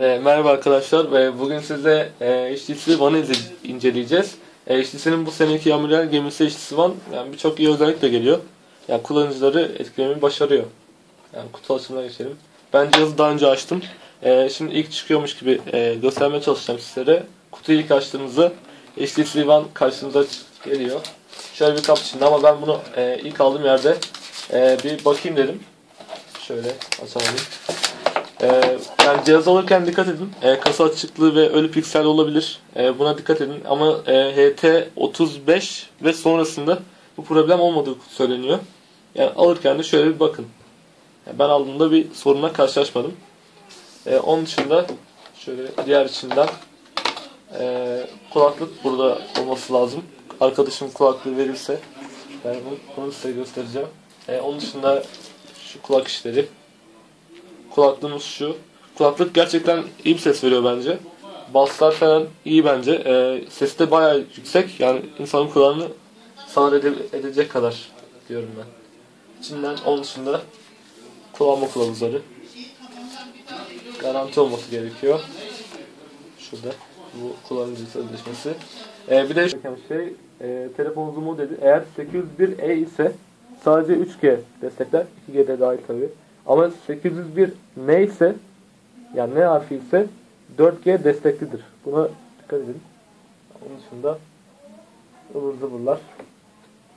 E, merhaba arkadaşlar. E, bugün size e, HTC ince- inceleyeceğiz. E, HTC'nin bu seneki amiral gemisi HTC One yani birçok iyi özellikle geliyor. Yani kullanıcıları etkilemeyi başarıyor. Yani kutu açımına geçelim. Ben cihazı daha önce açtım. E, şimdi ilk çıkıyormuş gibi e, göstermeye çalışacağım sizlere. Kutuyu ilk açtığımızda HTC One karşımıza geliyor. Şöyle bir kap içinde ama ben bunu e, ilk aldığım yerde e, bir bakayım dedim. Şöyle açalım. Ee, yani cihaz alırken dikkat edin. Ee, kasa açıklığı ve ölü piksel olabilir. Ee, buna dikkat edin. Ama e, HT35 ve sonrasında bu problem olmadığı söyleniyor. Yani alırken de şöyle bir bakın. Yani ben aldığımda bir sorunla karşılaşmadım. Ee, onun dışında şöyle diğer içinden e, kulaklık burada olması lazım. Arkadaşım kulaklığı verirse ben bunu, bunu size göstereceğim. Ee, onun dışında şu kulak işleri kulaklığımız şu. Kulaklık gerçekten iyi bir ses veriyor bence. Basslar falan iyi bence. Ee, sesi de bayağı yüksek. Yani insanın kulağını sağır ede- edecek kadar diyorum ben. İçinden onun dışında kullanma kılavuzları. Garanti olması gerekiyor. Şurada. Bu kullanıcı sözleşmesi. Ee, bir de şey, e, telefonumuzun modeli eğer 801E ise sadece 3G destekler. 2G de dahil tabii. Ama 801 neyse yani ne harfi ise 4G desteklidir. Buna dikkat edin. Onun dışında ıvır zıvırlar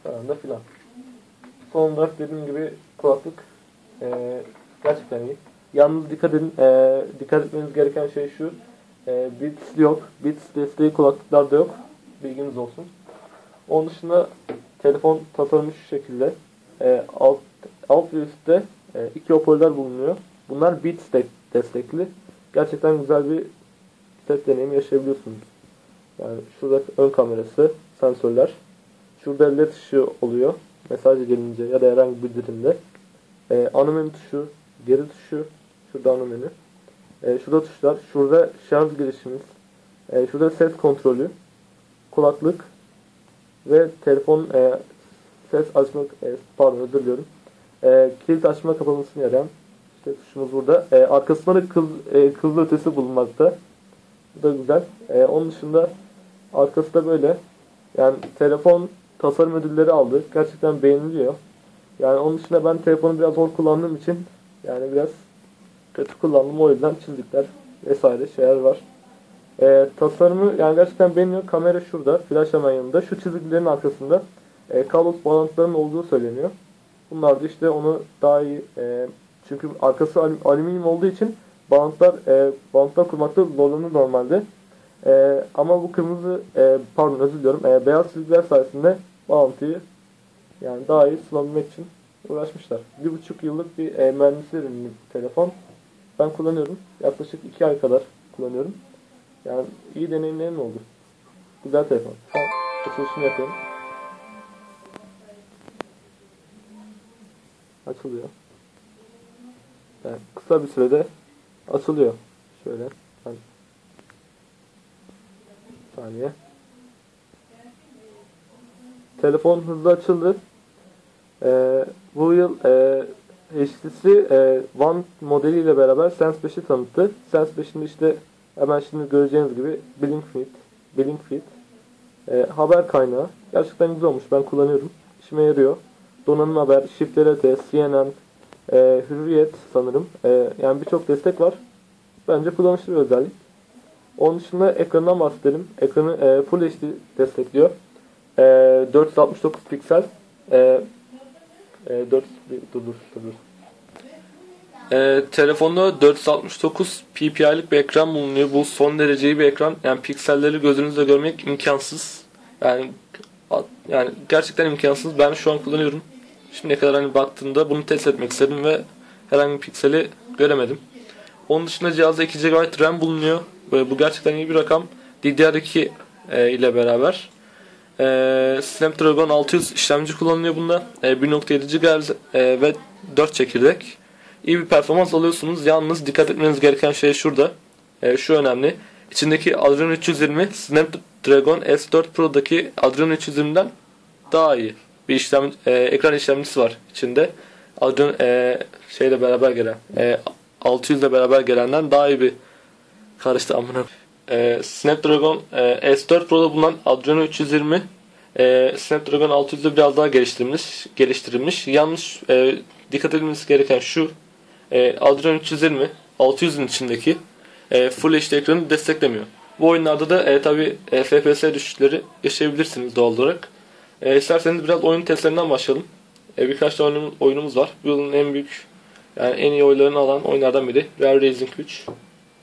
falan da filan. Son olarak dediğim gibi kulaklık eee, gerçekten iyi. Yalnız dikkat edin, eee, dikkat etmeniz gereken şey şu. Eee Beats yok. Beats desteği kulaklıklarda yok. Bilginiz olsun. Onun dışında telefon tasarımı şu şekilde. Eee alt, alt ve üstte e, iki hoparlör bulunuyor. Bunlar de- destekli. Gerçekten güzel bir ses deneyimi yaşayabiliyorsunuz. Yani şurada ön kamerası, sensörler. Şurada led ışığı oluyor. Mesaj gelince ya da herhangi bir bildirimde. E, ana menü tuşu, geri tuşu. Şurada ana menü. E, şurada tuşlar. Şurada şarj girişimiz. E, şurada ses kontrolü. Kulaklık. Ve telefon e, ses açmak, e, pardon özür diliyorum e, kilit açma kapamasını yarayan işte tuşumuz burada. E, arkasında da kız, e, kızıl ötesi bulunmakta. Bu da güzel. E, onun dışında arkası da böyle. Yani telefon tasarım ödülleri aldı. Gerçekten beğeniliyor. Yani onun dışında ben telefonu biraz zor kullandığım için yani biraz kötü kullandım. O yüzden çizikler vesaire şeyler var. E, tasarımı yani gerçekten beğeniyor. Kamera şurada. Flash hemen yanında. Şu çizgilerin arkasında e, kablosuz bağlantıların olduğu söyleniyor. Bunlar da işte onu daha iyi e, çünkü arkası alü- alüminyum olduğu için bantlar e, bantlar kurmakta zorlanır normalde. E, ama bu kırmızı e, pardon özür diliyorum e, beyaz çizgiler sayesinde bağlantıyı yani daha iyi sunabilmek için uğraşmışlar. Bir buçuk yıllık bir e, mühendisli ürünlü bir telefon. Ben kullanıyorum. Yaklaşık iki ay kadar kullanıyorum. Yani iyi deneyimlerim oldu. Güzel telefon. Şu an açılışını yapıyorum. Açılıyor. Yani kısa bir sürede açılıyor. Şöyle bir saniye. Telefon hızlı açıldı. Ee, bu yıl e, HTC e, One modeliyle beraber Sense 5'i tanıttı. Sense 5'in işte hemen şimdi göreceğiniz gibi Blink Fit, Blink Fit e, haber kaynağı. Gerçekten güzel olmuş. Ben kullanıyorum. İşime yarıyor. Donanım Haber, TRT, CNN, e, Hürriyet sanırım. E, yani birçok destek var. Bence kullanışlı bir özellik. Onun dışında ekrandan bahsedelim. Ekranı e, Full HD destekliyor. E, 469 piksel. E, e, 4, bir- dur dur dur. E, telefonda 469 ppi'lik bir ekran bulunuyor. Bu son derece bir ekran. Yani pikselleri gözünüzle görmek imkansız. Yani yani gerçekten imkansız. Ben şu an kullanıyorum. Şimdiye kadar hani baktığımda bunu test etmek istedim ve herhangi bir pikseli göremedim. Onun dışında cihazda 2 GB RAM bulunuyor. Ve bu gerçekten iyi bir rakam. DDR2 e, ile beraber. E, Snapdragon 600 işlemci kullanılıyor bunda. E, 1.7 GHz e, ve 4 çekirdek. İyi bir performans alıyorsunuz. Yalnız dikkat etmeniz gereken şey şurada. E, şu önemli. İçindeki Adreno 320 Snapdragon S4 Pro'daki Adreno 320'den daha iyi bir işlem e, ekran işlemcisi var içinde. Adreno e, şeyle beraber gelen e, 600 ile beraber gelenden daha iyi bir karıştı amına. Ee, Snapdragon e, S4 Pro'da bulunan Adreno 320 e, Snapdragon 600'de biraz daha geliştirilmiş. geliştirilmiş. Yalnız e, dikkat edilmesi gereken şu e, Adreno 320 600'ün içindeki e, Full HD ekranı desteklemiyor. Bu oyunlarda da e, tabi e, FPS düşüşleri yaşayabilirsiniz doğal olarak. E, isterseniz biraz oyun testlerinden başlayalım. E, birkaç tane oyun, oyunumuz var. Bu yılın en büyük yani en iyi oyunlarını alan oyunlardan biri. Rare Racing 3.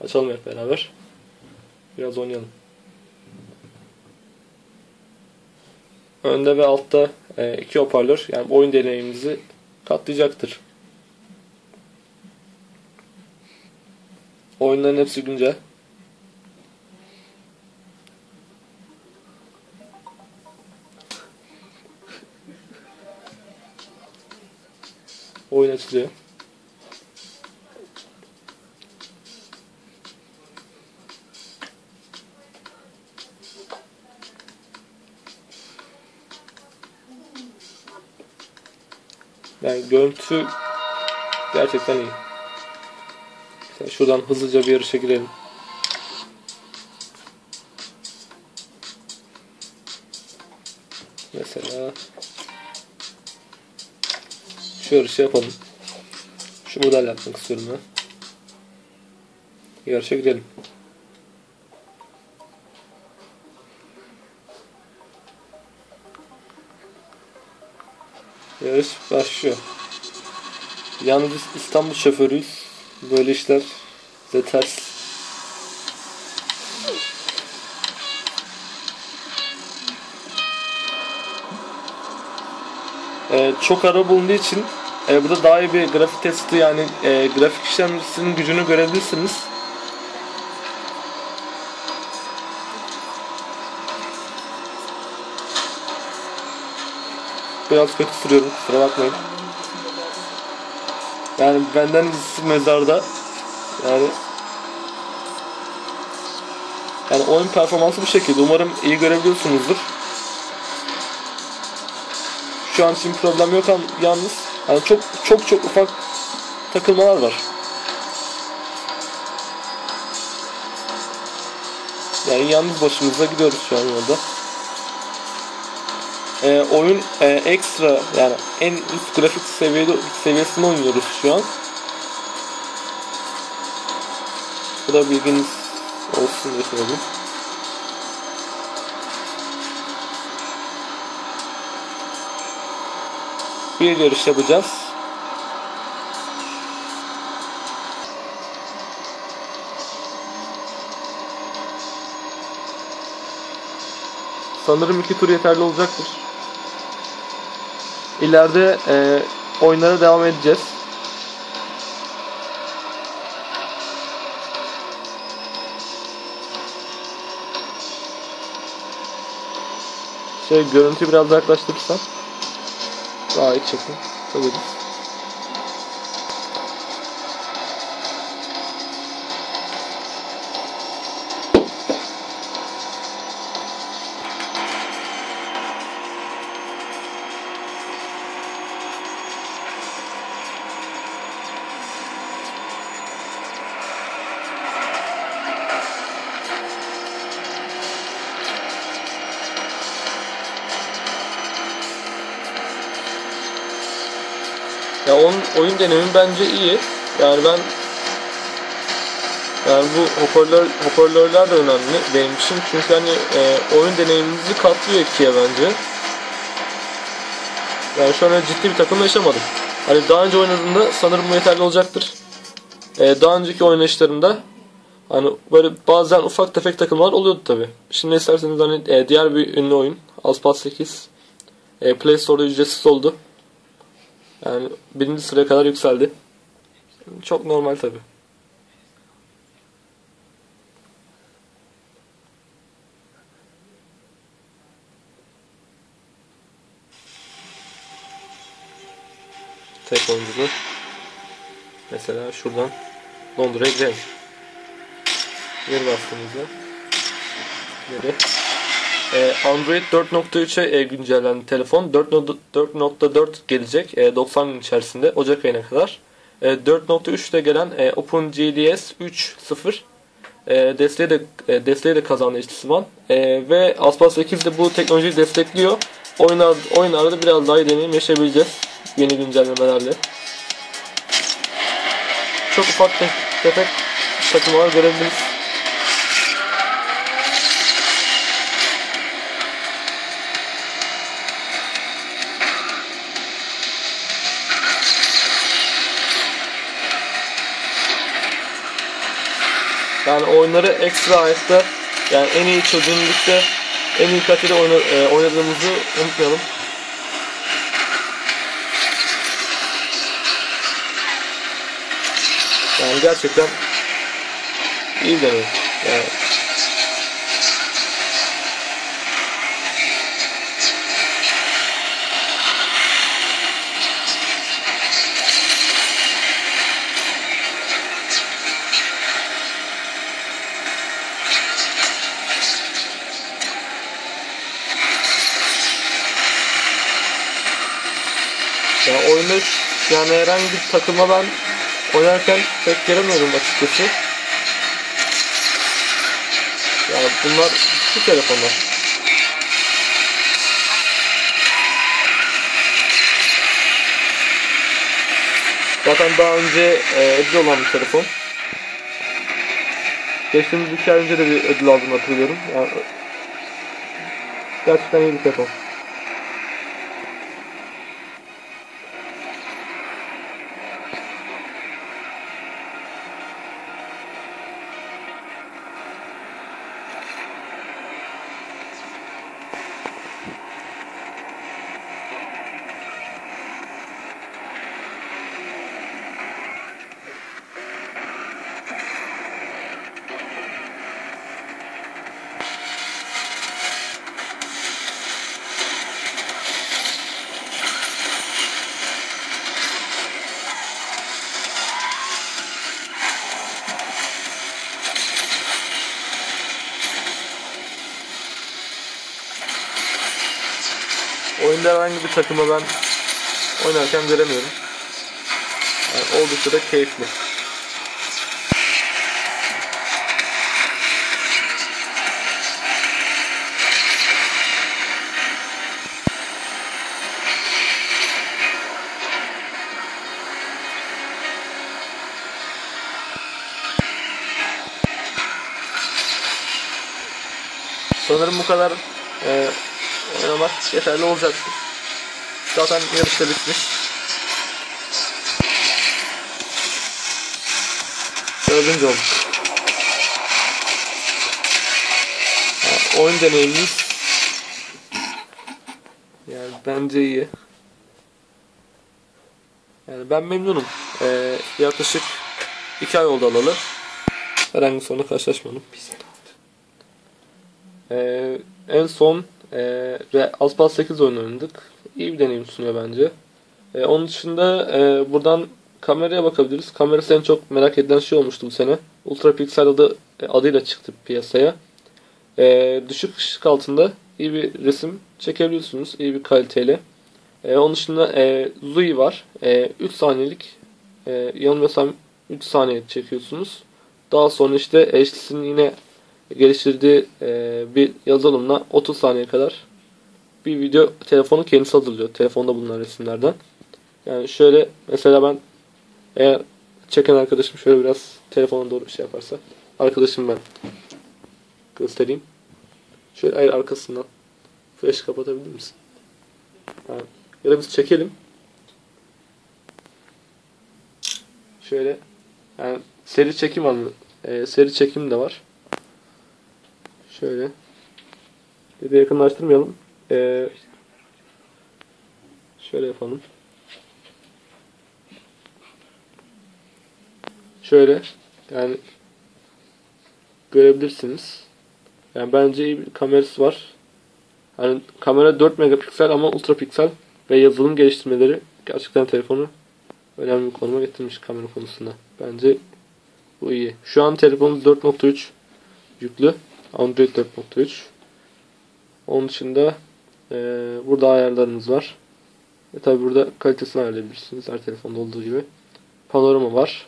Açalım hep beraber. Biraz oynayalım. Önde ve altta e, iki hoparlör yani oyun deneyimimizi katlayacaktır. Oyunların hepsi güncel. Oyun açılıyor. Yani görüntü gerçekten iyi. Mesela şuradan hızlıca bir yarışa girelim. Mesela şu yarışı yapalım. Şu model yapmak istiyorum ben. Yarışa girelim. Yarış başlıyor. Yalnız biz İstanbul şoförüyüz. Böyle işler bize ters. Ee, çok ara bulunduğu için e, burada daha iyi bir grafik testi yani e, grafik işlemcisinin gücünü görebilirsiniz. Biraz kötü sürüyorum kusura bakmayın. Yani benden iyisi mezarda. Yani yani oyun performansı bu şekilde. Umarım iyi görebiliyorsunuzdur. Şu an için problem yok ama yalnız yani çok çok çok ufak takılmalar var. Yani yalnız başımıza gidiyoruz şu an yolda e, oyun e, ekstra yani en üst grafik seviyede seviyesinde oynuyoruz şu an. Bu da bilginiz olsun diye söyledim. Bir yarış yapacağız. Sanırım iki tur yeterli olacaktır. İleride e, oyunlara devam edeceğiz. Şey görüntüyü biraz yaklaştırırsan iyi çekin. Tabii. Onun oyun deneyimi bence iyi. Yani ben yani bu hoparlör hoparlörler de önemli benim için. Çünkü hani e, oyun deneyimimizi katlıyor ikiye bence. Yani şu an ciddi bir takım yaşamadım. Hani daha önce oynadığımda sanırım bu yeterli olacaktır. E, daha önceki oynayışlarımda hani böyle bazen ufak tefek takımlar oluyordu tabi. Şimdi isterseniz hani e, diğer bir ünlü oyun Aspas 8 e, Play Store'da ücretsiz oldu. Yani birinci sıraya kadar yükseldi. Çok normal tabi. Tek oyunculu. Mesela şuradan Londra'ya gidelim. Geri bastığımızda. Geri. Ee, Android 4.3'e e, güncellendi telefon. 4.4 gelecek e, 90 gün içerisinde Ocak ayına kadar. E, 4.3'te gelen e, OpenGLS 3.0 e, desteği de e, desteği de kazandı HTC One. E, ve Aspal 8 de bu teknolojiyi destekliyor. Oyunlar, oyunlarda da biraz daha iyi deneyim yaşayabileceğiz. Yeni güncellemelerle. Çok ufak te tefek takımlar görebiliriz. Yani oyunları ekstra ayakta yani en iyi çözünürlükte en iyi kalitede e, oynadığımızı unutmayalım. Yani gerçekten iyi bir deneyim. Yani oyunda yani herhangi bir takılma ben oynarken pek göremiyorum açıkçası. Yani bunlar şu telefonlar. Zaten daha önce e, ödül olan bir telefon. Geçtiğimiz iki ay önce de bir ödül aldım hatırlıyorum. Yani, gerçekten iyi bir telefon. Oyunda herhangi bir takımı ben oynarken göremiyorum. Yani oldukça da keyifli. Sanırım bu kadar e, oynamak yeterli olacaktır. Zaten yarış da bitmiş. Dördüncü olduk. Yani oyun deneyimimiz yani bence iyi. Yani ben memnunum. Ee, yaklaşık iki ay oldu alalı. Herhangi bir karşılaşmadım. Ee, en son e, ve Aspas 8 oyunu oynadık. İyi bir deneyim sunuyor bence. E, onun dışında e, buradan kameraya bakabiliriz. Kamerası en çok merak edilen şey olmuştu bu sene. Ultra Pixel adı, e, adıyla çıktı piyasaya. E, düşük ışık altında iyi bir resim çekebiliyorsunuz. iyi bir kaliteyle. E, onun dışında e, Zui var. E, 3 saniyelik e, yanılmıyorsam 3 saniye çekiyorsunuz. Daha sonra işte HTC'nin yine geliştirdiği e, bir yazılımla 30 saniye kadar bir video telefonu kendisi hazırlıyor. Telefonda bulunan resimlerden. Yani şöyle mesela ben eğer çeken arkadaşım şöyle biraz telefona doğru şey yaparsa arkadaşım ben göstereyim. Şöyle hayır arkasından flash kapatabilir misin? Yani, ya da biz çekelim. Şöyle yani seri çekim alın. E, seri çekim de var. Şöyle. Bir de yakınlaştırmayalım. Ee, şöyle yapalım. Şöyle. Yani görebilirsiniz. Yani bence iyi bir kamerası var. Yani kamera 4 megapiksel ama ultra piksel ve yazılım geliştirmeleri gerçekten telefonu önemli bir konuma getirmiş kamera konusunda. Bence bu iyi. Şu an telefonumuz 4.3 yüklü. Android 4.3 Onun dışında e, burada ayarlarımız var. E tabi burada kalitesini ayarlayabilirsiniz. Her telefonda olduğu gibi. Panorama var.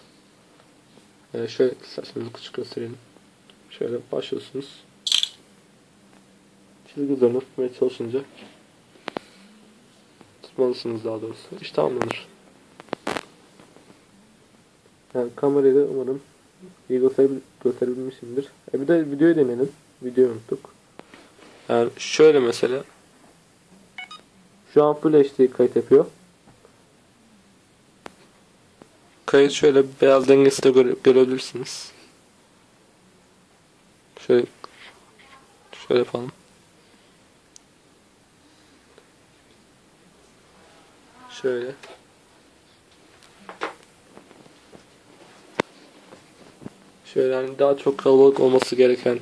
E, şöyle isterseniz küçük göstereyim. Şöyle başlıyorsunuz. Çizgi üzerine tutmaya çalışınca tutmalısınız daha doğrusu. İş tamamlanır. Yani kamerayı da umarım iyi gösterebil gösterebilmişimdir. E bir de videoyu deneyelim. Videoyu unuttuk. Yani şöyle mesela şu an Full HD kayıt yapıyor. Kayıt şöyle beyaz dengesi de göre görebilirsiniz. Şöyle şöyle yapalım. Şöyle. Şöyle hani daha çok kalabalık olması gereken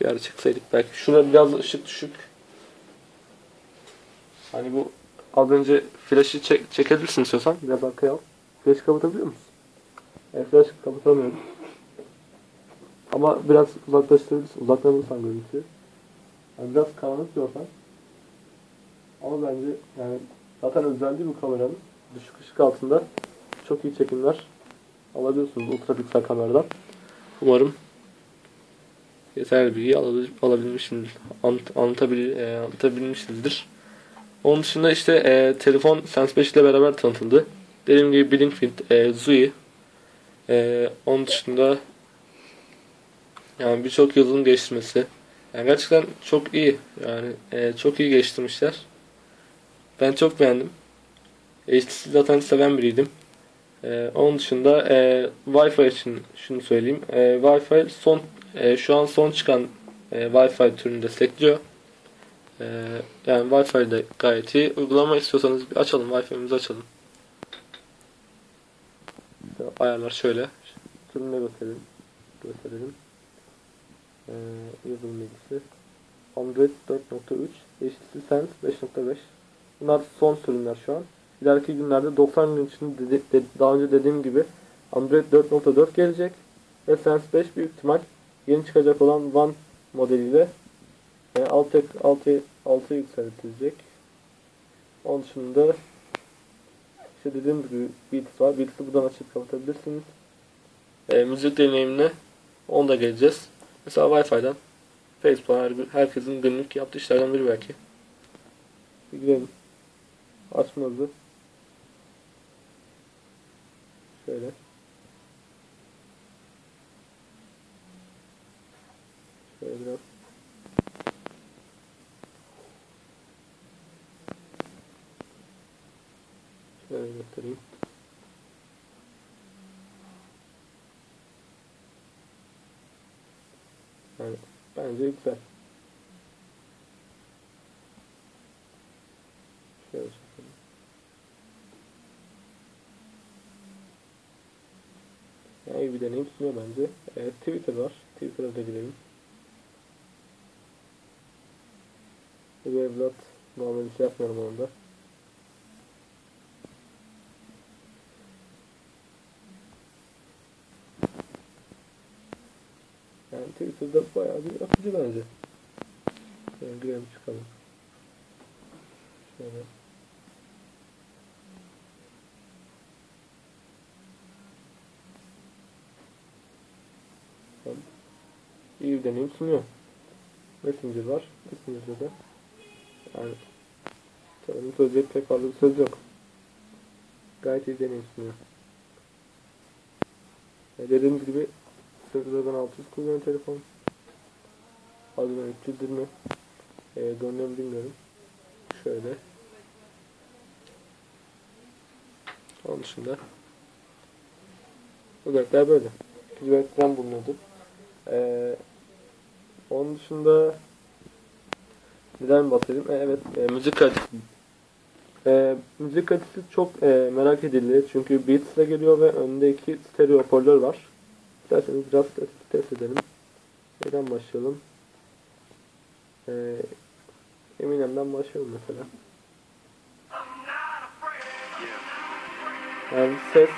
bir yere çıksaydık belki. Şurada biraz ışık düşük. Hani bu az önce flash'ı çek çekebilirsin istiyorsan. Biraz arkaya al. Flash kapatabiliyor musun? Evet, flash kapatamıyorum. Ama biraz uzaklaştırabilirsin. Uzaklanırsan görüntüyü. Yani biraz karanlık diyorsan. Ama bence yani zaten özelliği bu kameranın. Düşük ışık altında çok iyi çekimler alabiliyorsunuz ultra piksel kameradan. Umarım yeterli bilgi alabil, alabilmişimdir. Anlat, anlatabil, e, anlatabilmişizdir. Onun dışında işte e, telefon Sense 5 ile beraber tanıtıldı. Dediğim gibi Blinkfit, e, Zui. E, onun dışında yani birçok yazılım geliştirmesi. Yani gerçekten çok iyi. Yani e, çok iyi geliştirmişler. Ben çok beğendim. HTC zaten seven biriydim. E, onun dışında e, Wi-Fi için şunu söyleyeyim. E, Wi-Fi son e, şu an son çıkan e, Wi-Fi türünü destekliyor. E, yani Wi-Fi de gayet iyi. Uygulama istiyorsanız bir açalım. Wi-Fi'mizi açalım. Ayarlar şöyle. Türünü gösterelim. Gösterelim. Ee, yazılım bilgisi. Android 4.3, HTC Sense 5.5. Bunlar son sürümler şu an. İleriki günlerde 90 gün içinde dedi, dedi, daha önce dediğim gibi Android 4.4 gelecek. Ve Sense 5 büyük ihtimal yeni çıkacak olan One modeliyle e, 6, 6, 6 yükseltilecek. Onun dışında işte dediğim gibi Beats var. Beats'i buradan açıp kapatabilirsiniz. E, müzik deneyimine onda geleceğiz. Mesela Wi-Fi'den Facebook her, herkesin günlük yaptığı işlerden biri belki. Gidelim. Açma hızı. Şöyle. Şöyle biraz. Şöyle göstereyim. Yani bence güzel. Şöyle çekelim. Yani iyi bir deneyim sunuyor bence. Evet, Twitter var. Twitter'a da girelim. Bu evlat normal bir şey yapmıyorum onda. Yani Twitter'da bayağı bir akıcı bence. Yani girelim çıkalım. Şöyle. Tamam. İyi bir deneyim sunuyor. Messenger var. Messenger'da da yani sanırım söyleyecek pek fazla bir söz yok. Gayet iyi deneyim sunuyor. E dediğim gibi Snapdragon 600 kullanıyor telefon. Adına 320. E, dönüyor mu bilmiyorum. Şöyle. Onun dışında özellikler böyle. Ekran bulunuyordu. Ee, onun dışında neden bahsedeyim? Ee, evet, e, müzik kalitesi. E, müzik kalitesi çok e, merak edildi. Çünkü Beats ile geliyor ve önde iki stereo hoparlör var. İsterseniz biraz test, test edelim. Neden başlayalım? Ee, Eminem'den başlayalım mesela. Yani ses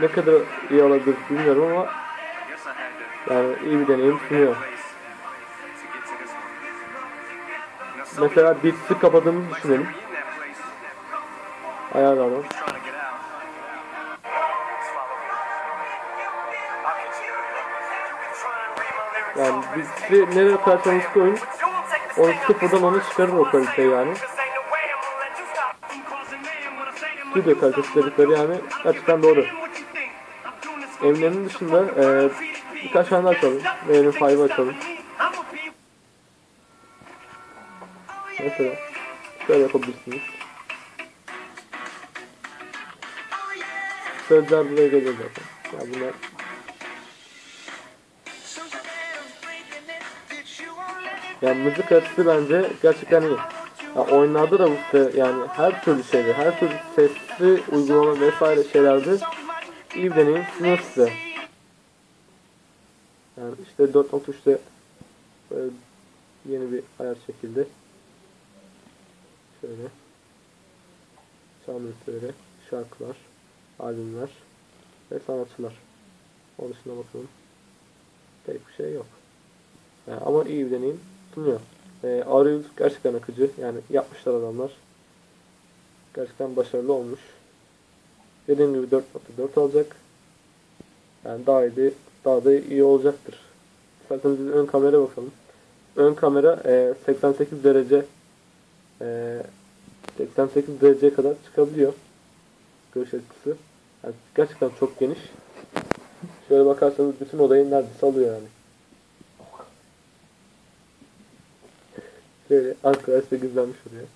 ne kadar iyi olabilir bilmiyorum ama yani iyi bir deneyim sunuyor. Mesela Beats'i kapadığımızı düşünelim. Ayarlayalım. Yani biz size nereye koyarsanız koyun onu sıfırdan onu çıkarır o kaliteyi yani. Stüdyo kalitesi dedikleri yani gerçekten doğru. Evlerinin dışında e, birkaç tane açalım. Evlerin 5'ı açalım. Mesela şöyle yapabilirsiniz. Sözler buraya geliyor zaten. Ya bunlar yani müzik kalitesi bence gerçekten iyi. Ya oyunlarda da işte yani her türlü şeyde, her türlü sesli uygulama vesaire şeylerde iyi bir deneyim sunuyor size. Yani işte 4.3'te böyle yeni bir ayar çekildi. Şöyle. Müzikleri, şarkılar, albümler ve sanatçılar. Onun dışında bakalım. Pek bir şey yok. Yani ama iyi bir deneyim sunuyor. E, Arius gerçekten akıcı. Yani yapmışlar adamlar. Gerçekten başarılı olmuş. Dediğim gibi 4.4 alacak. Yani daha iyi, daha da iyi olacaktır. Zaten biz ön kamera bakalım. Ön kamera e, 88 derece e, 88 dereceye kadar çıkabiliyor. Görüş açısı. Yani gerçekten çok geniş. Şöyle bakarsanız bütün odayı neredeyse alıyor yani. Şöyle arkadaş da gizlenmiş oraya.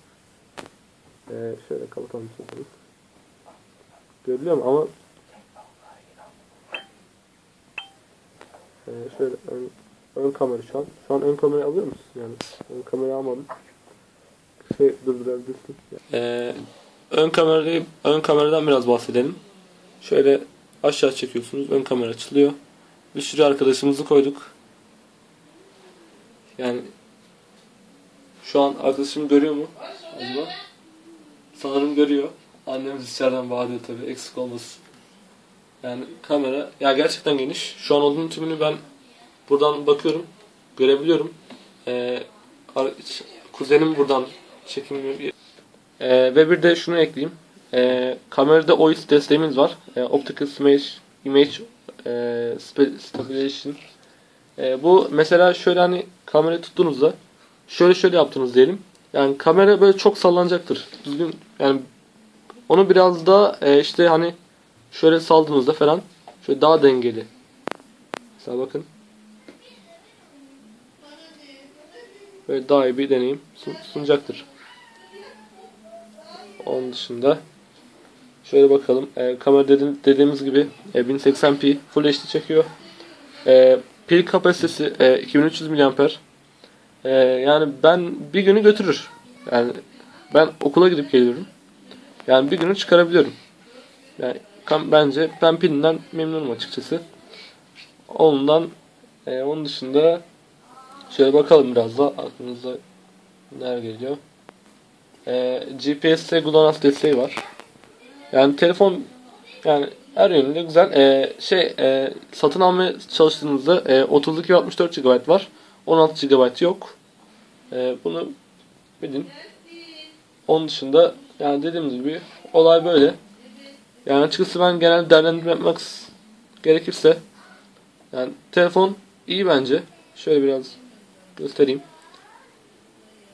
Ee, şöyle kapatalım. Görülüyor mu? Ama ee, şöyle ön, ön kamera şu an. Şu an ön kamera alıyor musun? Yani ön kamera almadım. Şey durdurabilirsin. Ee, ön kamerayı ön kameradan biraz bahsedelim. Şöyle aşağı çekiyorsunuz. Ön kamera açılıyor. Bir sürü arkadaşımızı koyduk. Yani şu an arkadaşım görüyor mu? Acaba? Sanırım görüyor. Annemiz içeriden bağırıyor tabii eksik olmasın. Yani kamera ya gerçekten geniş. Şu an olduğunun tümünü ben buradan bakıyorum. Görebiliyorum. Ee, kuzenim buradan çekim ee, ve bir de şunu ekleyeyim. Ee, kamerada OIS desteğimiz var. Ee, Optical Image, Image e, Stabilization. Ee, bu mesela şöyle hani kamerayı tuttuğunuzda şöyle şöyle yaptınız diyelim. Yani kamera böyle çok sallanacaktır. Düzgün yani onu biraz daha e, işte hani şöyle saldığınızda falan şöyle daha dengeli. Mesela bakın. Böyle daha iyi bir deneyim sun- sunacaktır. Onun dışında şöyle bakalım. E, kamera dedi- dediğimiz gibi e, 1080p Full HD çekiyor. E, pil kapasitesi e, 2300 mAh. Ee, yani ben bir günü götürür. Yani ben okula gidip geliyorum. Yani bir günü çıkarabiliyorum. Yani bence ben pilinden memnunum açıkçası. Ondan e, onun dışında şöyle bakalım biraz da aklınıza neler geliyor. E, GPS'te GLONASS desteği var. Yani telefon yani her yönüyle güzel. E, şey e, satın almaya çalıştığınızda e, 32 ve 64 GB var. 16 GB yok. Ee, bunu bilin. Onun dışında yani dediğim gibi olay böyle. Yani açıkçası ben genel değerlendirme yapmak gerekirse yani telefon iyi bence. Şöyle biraz göstereyim.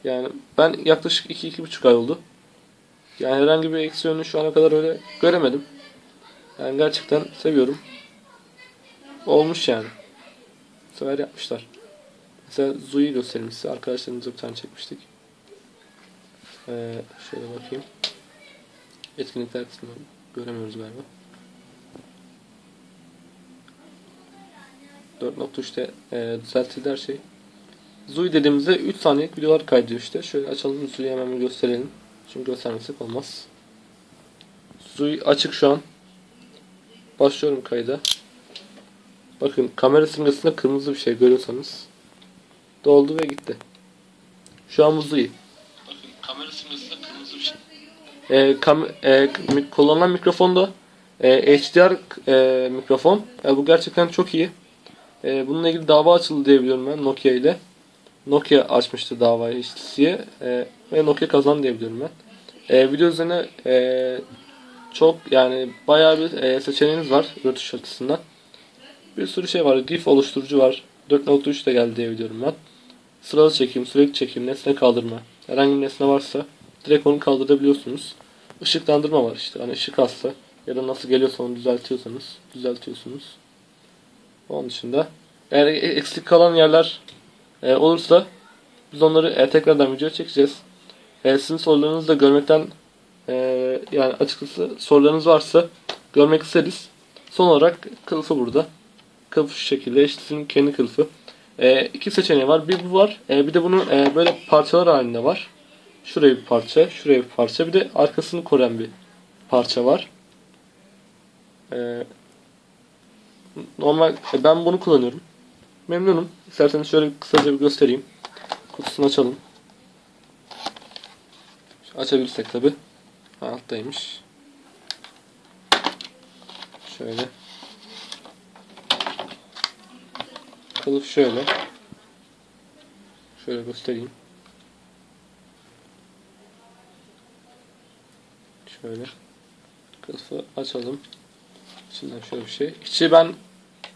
Yani ben yaklaşık 2-2,5 ay oldu. Yani herhangi bir eksi şu ana kadar öyle göremedim. Yani gerçekten seviyorum. Olmuş yani. Bu sefer yapmışlar. Mesela Zu'yu göstereyim size. Arkadaşlarımızla bir tane çekmiştik. Ee, şöyle bakayım. Etkinlikler kısmını göremiyoruz galiba. 4.3'te e, düzeltildi her şey. Zui dediğimizde 3 saniyelik videolar kaydediyor işte. Şöyle açalım Zui'yi hemen gösterelim. Çünkü göstermesek olmaz. Zui açık şu an. Başlıyorum kayda. Bakın kamera simgesinde kırmızı bir şey görüyorsanız doldu ve gitti. Şu an iyi. Bakın kamera simgesinde kırmızı bir şey. E, kam e, kullanılan mikrofon da e, HDR e, mikrofon. E, bu gerçekten çok iyi. E, bununla ilgili dava açıldı diye biliyorum ben Nokia ile. Nokia açmıştı davayı HTC'ye e, ve Nokia kazandı diye biliyorum ben. E, video üzerine e, çok yani bayağı bir e, seçeneğiniz var görüntü açısından. Bir sürü şey var. GIF oluşturucu var. 4.3 de geldi diye biliyorum ben. Sıralı çekim, sürekli çekim, nesne kaldırma. Herhangi bir nesne varsa direkt onu kaldırabiliyorsunuz. Işıklandırma var işte. Hani ışık azsa ya da nasıl geliyorsa onu düzeltiyorsanız düzeltiyorsunuz. Onun dışında eğer eksik kalan yerler e, olursa biz onları e, tekrardan video çekeceğiz. E, sizin sorularınızı da görmekten e, yani açıkçası sorularınız varsa görmek isteriz. Son olarak kılıfı burada. Kılıf şu şekilde. İşte kendi kılıfı. E, iki seçeneği var. Bir bu var. E, bir de bunun e, böyle parçalar halinde var. Şuraya bir parça, şuraya bir parça. Bir de arkasını koruyan bir parça var. E, normal e, ben bunu kullanıyorum. Memnunum. İsterseniz şöyle kısaca bir göstereyim. Kutusunu açalım. Açabilirsek tabi. Alttaymış. Şöyle. Kılıf şöyle. Şöyle göstereyim. Şöyle. Kılıfı açalım. Şimdiden şöyle bir şey. İçi ben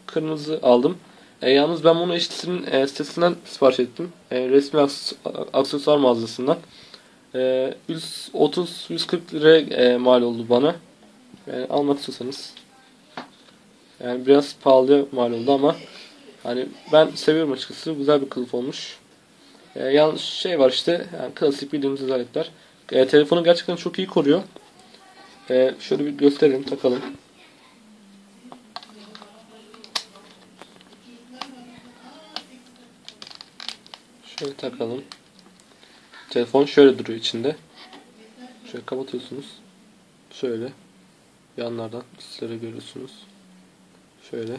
kırmızı aldım. E, yalnız ben bunu HTC'nin e, sitesinden sipariş ettim. E, resmi aks- aksesuar mağazasından. E, 130-140 lira e, mal oldu bana. Yani almak istiyorsanız. Yani biraz pahalıya mal oldu ama hani ben seviyorum açıkçası. Güzel bir kılıf olmuş. E, yalnız şey var işte yani klasik bildiğimiz özellikler. E, telefonu gerçekten çok iyi koruyor. E, şöyle bir gösterelim takalım. Şöyle takalım. Telefon şöyle duruyor içinde. Şöyle kapatıyorsunuz. Şöyle. Yanlardan sizlere görüyorsunuz. Şöyle.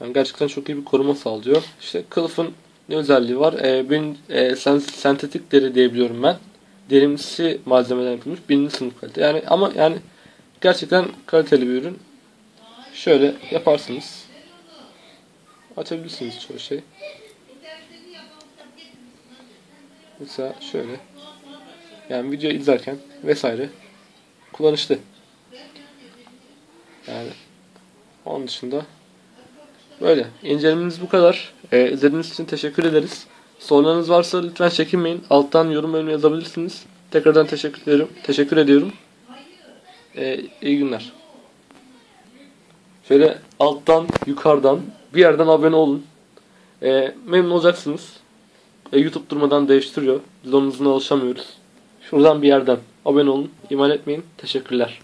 Yani gerçekten çok iyi bir koruma sağlıyor. İşte kılıfın ne özelliği var? Ee, benim e, sen, sentetik deri diyebiliyorum ben. Derimsi malzemeden yapılmış. Birinci sınıf kalite. Yani ama yani gerçekten kaliteli bir ürün. Şöyle yaparsınız. Açabilirsiniz çoğu şey. Mesela şöyle. Yani video izlerken vesaire kullanışlı. Yani onun dışında böyle. İncelememiz bu kadar. Ee, izlediğiniz için teşekkür ederiz. Sorularınız varsa lütfen çekinmeyin. Alttan yorum bölümüne yazabilirsiniz. Tekrardan teşekkür ederim. Teşekkür ediyorum. Ee, iyi günler. Şöyle alttan, yukarıdan, bir yerden abone olun. Ee, memnun olacaksınız. E, YouTube durmadan değiştiriyor. Biz onun hızına alışamıyoruz. Şuradan bir yerden abone olun. İman etmeyin. Teşekkürler.